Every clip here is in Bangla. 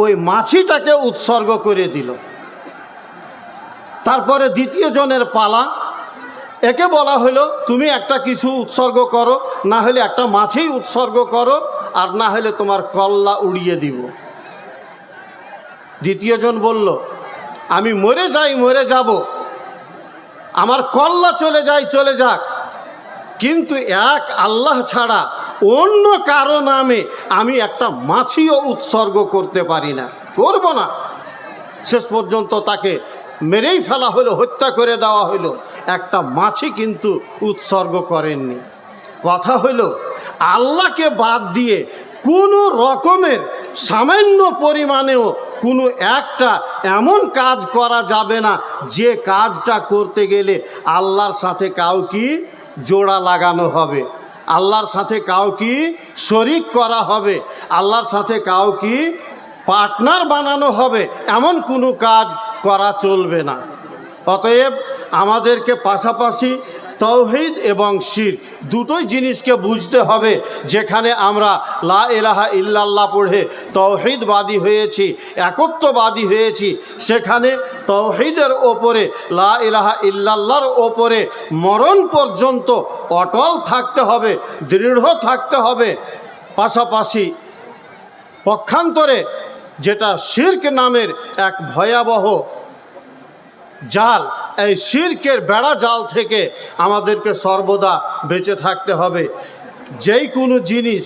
ওই মাছিটাকে উৎসর্গ করে দিল। তারপরে দ্বিতীয় জনের পালা। একে বলা হলো, তুমি একটা কিছু উৎসর্গ করো, না হলে একটা মাছেই উৎসর্গ করো, আর না হলে তোমার কল্লা উড়িয়ে দিব। দ্বিতীয়জন বলল, আমি মরে যাই, মরে যাব। আমার কল্লা চলে যাই, চলে যাক। কিন্তু এক আল্লাহ ছাড়া অন্য কারও নামে আমি একটা মাছিও উৎসর্গ করতে পারি না। করব না। শেষ পর্যন্ত তাকে মেরেই ফেলা হলো, হত্যা করে দেওয়া হলো। একটা মাছি কিন্তু উৎসর্গ করেননি। কথা হলো, আল্লাহকে বাদ দিয়ে কোনো রকমের সামান্য পরিমাণেও কোনো একটা এমন কাজ করা যাবে না, যে কাজটা করতে গেলে আল্লাহর সাথে কাউকে জোড়া লাগানো হবে। আল্লাহর সাথে কাউকে শরিক করা হবে, আল্লাহর সাথে কাউকে পার্টনার বানানো হবে, এমন কোনো কাজ করা চলবে না। অতএব আমাদেরকে পাশাপাশি তৌহিদ এবং শির দুটোই জিনিসকে বুঝতে হবে যেখানে আমরা লা এলাহা ইল্লাল্লাহ পড়ে তৌহিদবাদী হয়েছি, একত্ববাদী হয়েছি, সেখানে তৌহিদের ওপরে, লা এলাহা ইল্লাল্লাহর ওপরে মরণ পর্যন্ত অটল থাকতে হবে, দৃঢ় থাকতে হবে। পাশাপাশি পক্ষান্তরে যেটা শির্ক নামের এক ভয়াবহ জাল, এই শির্কের বেড়া জাল থেকে আমাদেরকে সর্বদা বেঁচে থাকতে হবে। যেই কোনো জিনিস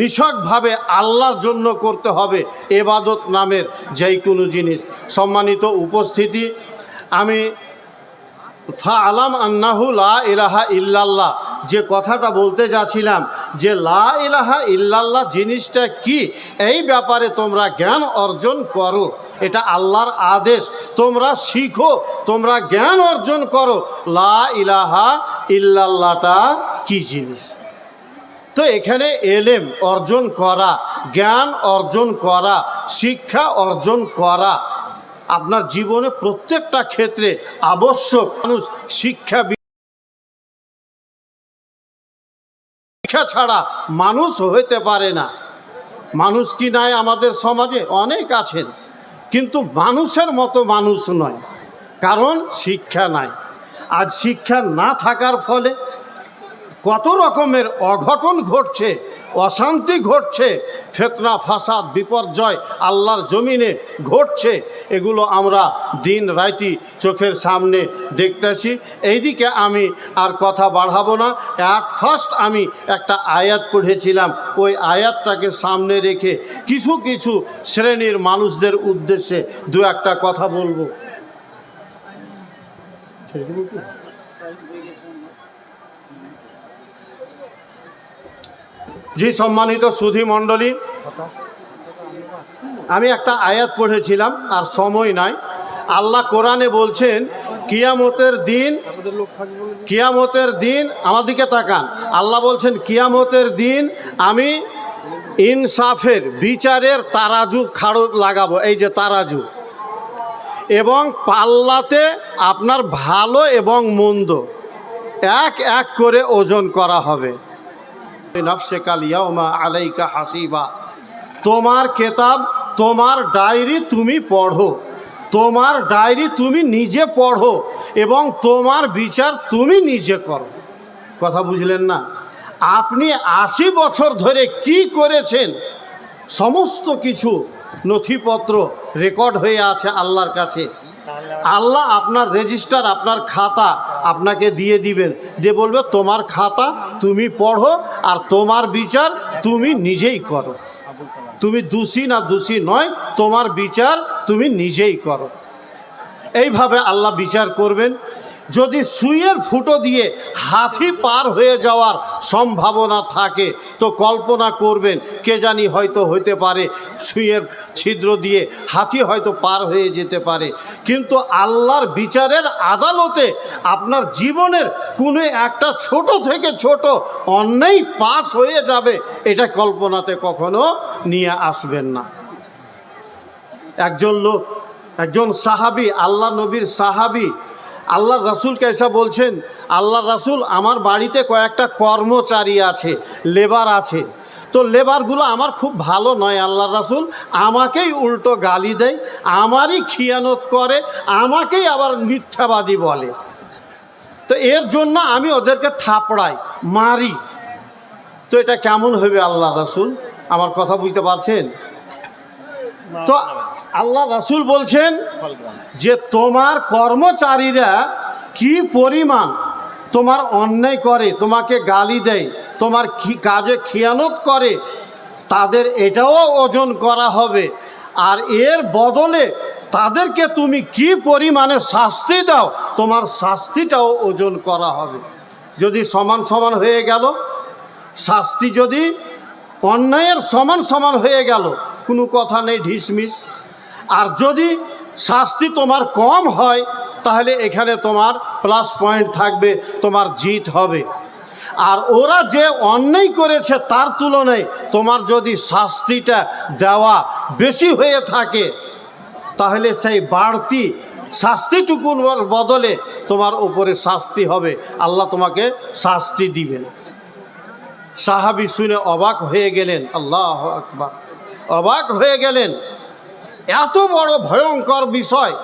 নিছকভাবে আল্লাহর জন্য করতে হবে, এবাদত নামের যেই কোনো জিনিস। সম্মানিত উপস্থিতি, আমি ফা আলাম আন্নাহু লা ইলাহা ইল্লাল্লাহ। যে কথাটা বলতে যাচ্ছিলাম যে লা ইলাহা ইল্লাল্লাহ জিনিসটা কি, এই ব্যাপারে তোমরা জ্ঞান অর্জন করো। এটা আল্লাহর আদেশ। তোমরা শিখো, তোমরা জ্ঞান অর্জন করো। লা ইলাহা ইল্লাল্লাহটা কি জিনিস? তো এখানে এলেম অর্জন করা, জ্ঞান অর্জন করা, শিক্ষা অর্জন করা আপনার জীবনে প্রত্যেকটা ক্ষেত্রে আবশ্যক। মানুষ শিক্ষা শিক্ষা ছাড়া মানুষ হইতে পারে না। মানুষ কি নাই আমাদের সমাজে? অনেক আছেন। কিন্তু মানুষের মতো মানুষ নয়, কারণ শিক্ষা নাই। আজ শিক্ষা না থাকার ফলে কত রকমের অঘটন ঘটছে, অশান্তি ঘটছে ফেতনা, ফাসাদ, বিপর্যয় আল্লাহর জমিনে ঘটছে, এগুলো আমরা দিন রাইতি চোখের সামনে দেখতেছি। এইদিকে আমি আর কথা বাড়াবো না। এক ফার্স্ট আমি একটা আয়াত পড়েছিলাম। ওই আয়াতটাকে সামনে রেখে কিছু কিছু শ্রেণির মানুষদের উদ্দেশ্যে দু একটা কথা বলব। জি, সম্মানিত সুধী মণ্ডলী। আমি একটা আয়াত পড়েছিলাম আর সময় নাই। আল্লাহ কোরআনে বলছেন, কিয়ামতের দিন কিয়ামতের দিন আমার দিকে তাকান। আল্লাহ বলছেন, কিয়ামতের দিন আমি ইনসাফের বিচারের তারাজু খাড়ো লাগাবো, এই যে তারাজু। এবং পাল্লাতে আপনার ভালো এবং মন্দ, এক এক করে ওজন করা হবে। আলাইকা হাসিবা। তোমার কেতাব, তোমার ডায়েরি তুমি পড়ো। তোমার ডায়েরি তুমি নিজে পড়ো এবং তোমার বিচার তুমি নিজে করো। কথা বুঝলেন না? আপনি আশি বছর ধরে কি করেছেন? সমস্ত কিছু নথিপত্র রেকর্ড হয়ে আছে আল্লাহর কাছে। আল্লাহ আপনার রেজিস্টার আপনার খাতা আপনাকে দিয়ে দিবেন। দিয়ে বলবে, তোমার খাতা তুমি পড়ো আর তোমার বিচার তুমি নিজেই করো। তুমি দোষী না দোষী নয়, তোমার বিচার তুমি নিজেই করো। এইভাবে আল্লাহ বিচার করবেন। যদি সুইয়ের ফুটো দিয়ে হাতি পার হয়ে যাওয়ার সম্ভাবনা থাকে, তো কল্পনা করবেন, কে জানি হয়তো হতে পারে সুইয়ের ছিদ্র দিয়ে হাতি হয়তো পার হয়ে যেতে পারে। কিন্তু আল্লাহর বিচারের আদালতে আপনার জীবনের কোনো একটা ছোট থেকে ছোট অন্যায় পাস হয়ে যাবে, এটা কল্পনাতে কখনো নিয়ে আসবেন না। একজন লোক, একজন সাহাবি, আল্লাহ নবীর সাহাবি আল্লাহ রাসুলকে কেসা বলছেন, আল্লাহ রাসুল, আমার বাড়িতে কয়েকটা কর্মচারী আছে, লেবার আছে। তো লেবারগুলো আমার খুব ভালো নয় আল্লাহ রাসুল, আমাকেই উল্টো গালি দেয়, আমারই খিয়ানত করে, আমাকেই আবার মিথ্যাবাদী বলে। তো এর জন্য আমি ওদেরকে থাপড়াই, মারি। তো এটা কেমন হবে আল্লাহ রাসুল? আমার কথা বুঝতে পারছেন? তো আল্লাহ রাসুল বলছেন যে তোমার কর্মচারীরা কি পরিমাণ তোমার অন্যায় করে, তোমাকে গালি দেয়, তোমার কাজে খিয়ানত করে, তাদের এটাও ওজন করা হবে। আর এর বদলে তাদেরকে তুমি কি পরিমাণে শাস্তি দাও, তোমার শাস্তিটাও ওজন করা হবে। যদি সমান সমান হয়ে গেল, শাস্তি যদি অন্যায়ের সমান সমান হয়ে গেল, কোনো কথা নেই, ঢিসমিস। আর যদি শাস্তি তোমার কম হয়, তাহলে এখানে তোমার প্লাস পয়েন্ট থাকবে, তোমার জিত হবে। আর ওরা যে অন্যায় করেছে তার তুলনায় তোমার যদি শাস্তিটা দেওয়া বেশি হয়ে থাকে, তাহলে সেই বাড়তি শাস্তিটুকুর বদলে তোমার উপরে শাস্তি হবে। আল্লাহ তোমাকে শাস্তি দিবেন। সাহাবি শুনে অবাক হয়ে গেলেন। আল্লাহ আকবার। অবাক হয়ে গেলেন। এত বড় ভয়ঙ্কর বিষয়।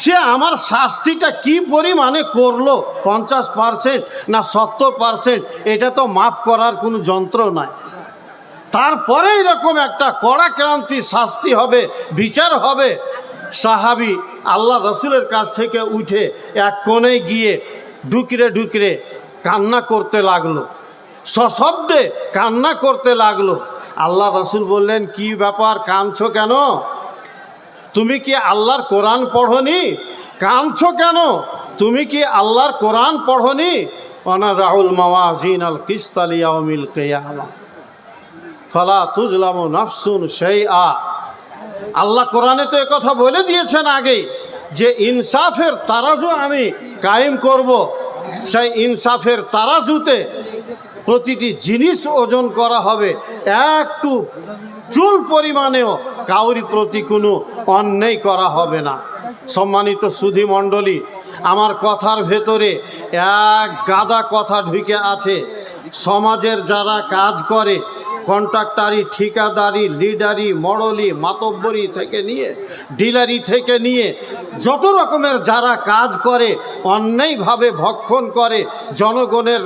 সে আমার শাস্তিটা কি পরিমাণে করল? পঞ্চাশ পার্সেন্ট না সত্তর পার্সেন্ট? এটা তো মাফ করার কোনো যন্ত্র নয় তারপরে এরকম একটা কড়াক্রান্তি শাস্তি হবে, বিচার হবে। সাহাবি আল্লাহ রসুলের কাছ থেকে উঠে এক কোণে গিয়ে ঢুকরে ঢুকরে কান্না করতে লাগল। সশব্দে কান্না করতে লাগল। আল্লাহ রসুল বললেন, কি ব্যাপার? কাঁদছো কেন? তুমি কি আল্লাহর কোরআন পড়নি? কাঁদছো কেন? তুমি কি আল্লাহর কোরআন পড়নি? রাহুল মাওয়াজিন আল কিস্তালিয়াউমিল কেয়ামা। ফলা তুজলাম নাফসুন সেই আ আল্লাহ কোরআনে তো কথা বলে দিয়েছেন আগে যে ইনসাফের তারাজু আমি কায়েম করব। সেই ইনসাফের তারাজুতে প্রতিটি জিনিস ওজন করা হবে। একটু চুল পরিমাণেও কাউরি প্রতি কোনো অন্যায় করা হবে না। সম্মানিত সুধী মণ্ডলী, আমার কথার ভেতরে এক গাদা কথা ঢুকে আছে। সমাজের যারা কাজ করে, কন্ট্রাক্টারি, ঠিকাদারি, লিডারি, মডলি, মাতব্বরি থেকে নিয়ে, ডিলারি থেকে নিয়ে, যত রকমের যারা কাজ করে, অন্যায়ভাবে ভক্ষণ করে, জনগণের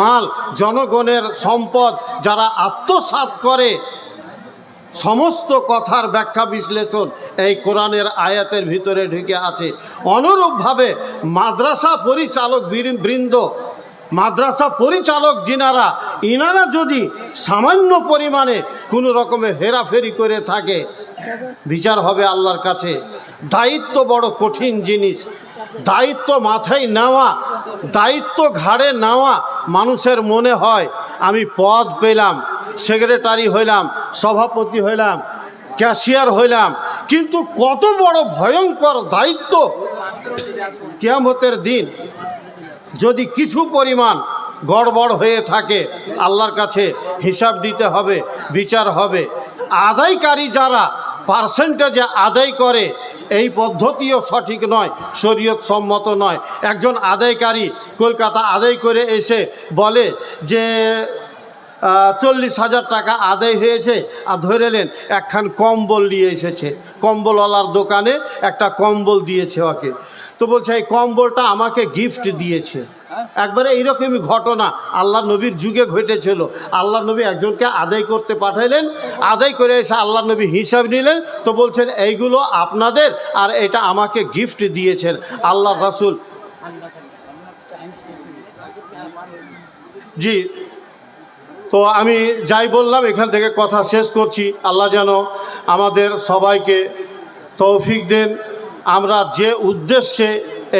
মাল, জনগণের সম্পদ, যারা আত্মসাৎ করে সমস্ত কথার ব্যাখ্যা বিশ্লেষণ এই কোরআনের আয়াতের ভিতরে ঢুকে আছে। অনুরূপভাবে মাদ্রাসা পরিচালক বৃন্দ, মাদ্রাসা পরিচালক যিনারা, ইনারা যদি সামান্য পরিমাণে কোনো রকমের হেরাফেরি করে থাকে, বিচার হবে আল্লাহর কাছে। দায়িত্ব বড় কঠিন জিনিস। দায়িত্ব মাথায় নেওয়া, দায়িত্ব ঘাড়ে নেওয়া মানুষের মনে হয়, আমি পদ পেলাম। সেক্রেটারি হইলাম, সভাপতি হইলাম, ক্যাশিয়ার হইলাম। কিন্তু কত বড় ভয়ঙ্কর দায়িত্ব কিয়ামতের দিন যদি কিছু পরিমাণ গড়বড় হয়ে থাকে, আল্লাহর কাছে হিসাব দিতে হবে, বিচার হবে। আদায়কারী যারা পার্সেন্টেজে আদায় করে, এই পদ্ধতিও সঠিক নয়, শরীয়ত সম্মত নয়। একজন আদায়কারী কলকাতা আদায় করে এসে বলে যে চল্লিশ হাজার টাকা আদায় হয়েছে। আর ধরে নেন, একখান কম্বল নিয়ে এসেছে। কম্বলওয়ালার দোকানে একটা কম্বল দিয়েছে ওকে। তো বলছে, এই কম্বলটা আমাকে গিফট দিয়েছে। একবারে এইরকমই ঘটনা। আল্লাহ নবীর যুগে ঘটেছিল। আল্লাহ নবী একজনকে আদায় করতে পাঠাইলেন। আদায় করে এসে আল্লাহ নবী হিসাব নিলেন। তো বলছেন, এইগুলো আপনাদের আর এটা আমাকে গিফট দিয়েছেন। আল্লাহ রাসুল জি। তো আমি যাই বললাম, এখান থেকে কথা শেষ করছি। আল্লাহ যেন আমাদের সবাইকে তৌফিক দেন। আমরা যে উদ্দেশ্যে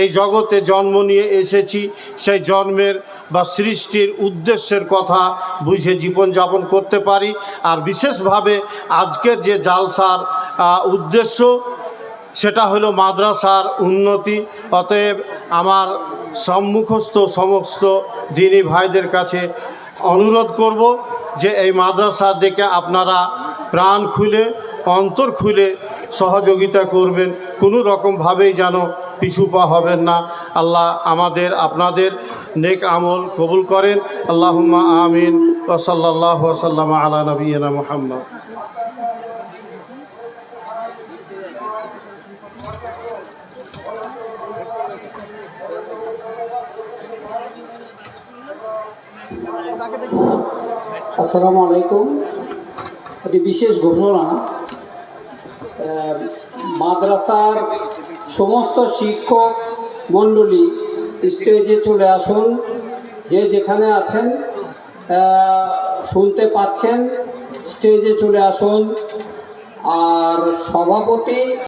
এই জগতে জন্ম নিয়ে এসেছি, সেই জন্মের বা সৃষ্টির উদ্দেশ্যের কথা বুঝে জীবনযাপন করতে পারি। আর বিশেষভাবে আজকের যে জালসার উদ্দেশ্য, সেটা হলো মাদ্রাসার উন্নতি। অতএব আমার সম্মুখস্থ সমস্ত দিনী ভাইদের কাছে অনুরোধ করব যে এই মাদ্রাসার দিকে আপনারা প্রাণ খুলে, অন্তর খুলে সহযোগিতা করবেন। কোনো রকমভাবেই যেন পিছুপা হবেন না। আল্লাহ আমাদের, আপনাদের নেক আমল কবুল করেন। আল্লাহ আমিন। ওসল্লাহ সাল্লাম আলা নবীনা মোহাম্মদ। আসসালামু আলাইকুম। একটি বিশেষ ঘোষণা মাদ্রাসার সমস্ত শিক্ষক মণ্ডলী স্টেজে চলে আসুন। যে যেখানে আছেন শুনতে পাচ্ছেন, স্টেজে চলে আসুন। আর সভাপতি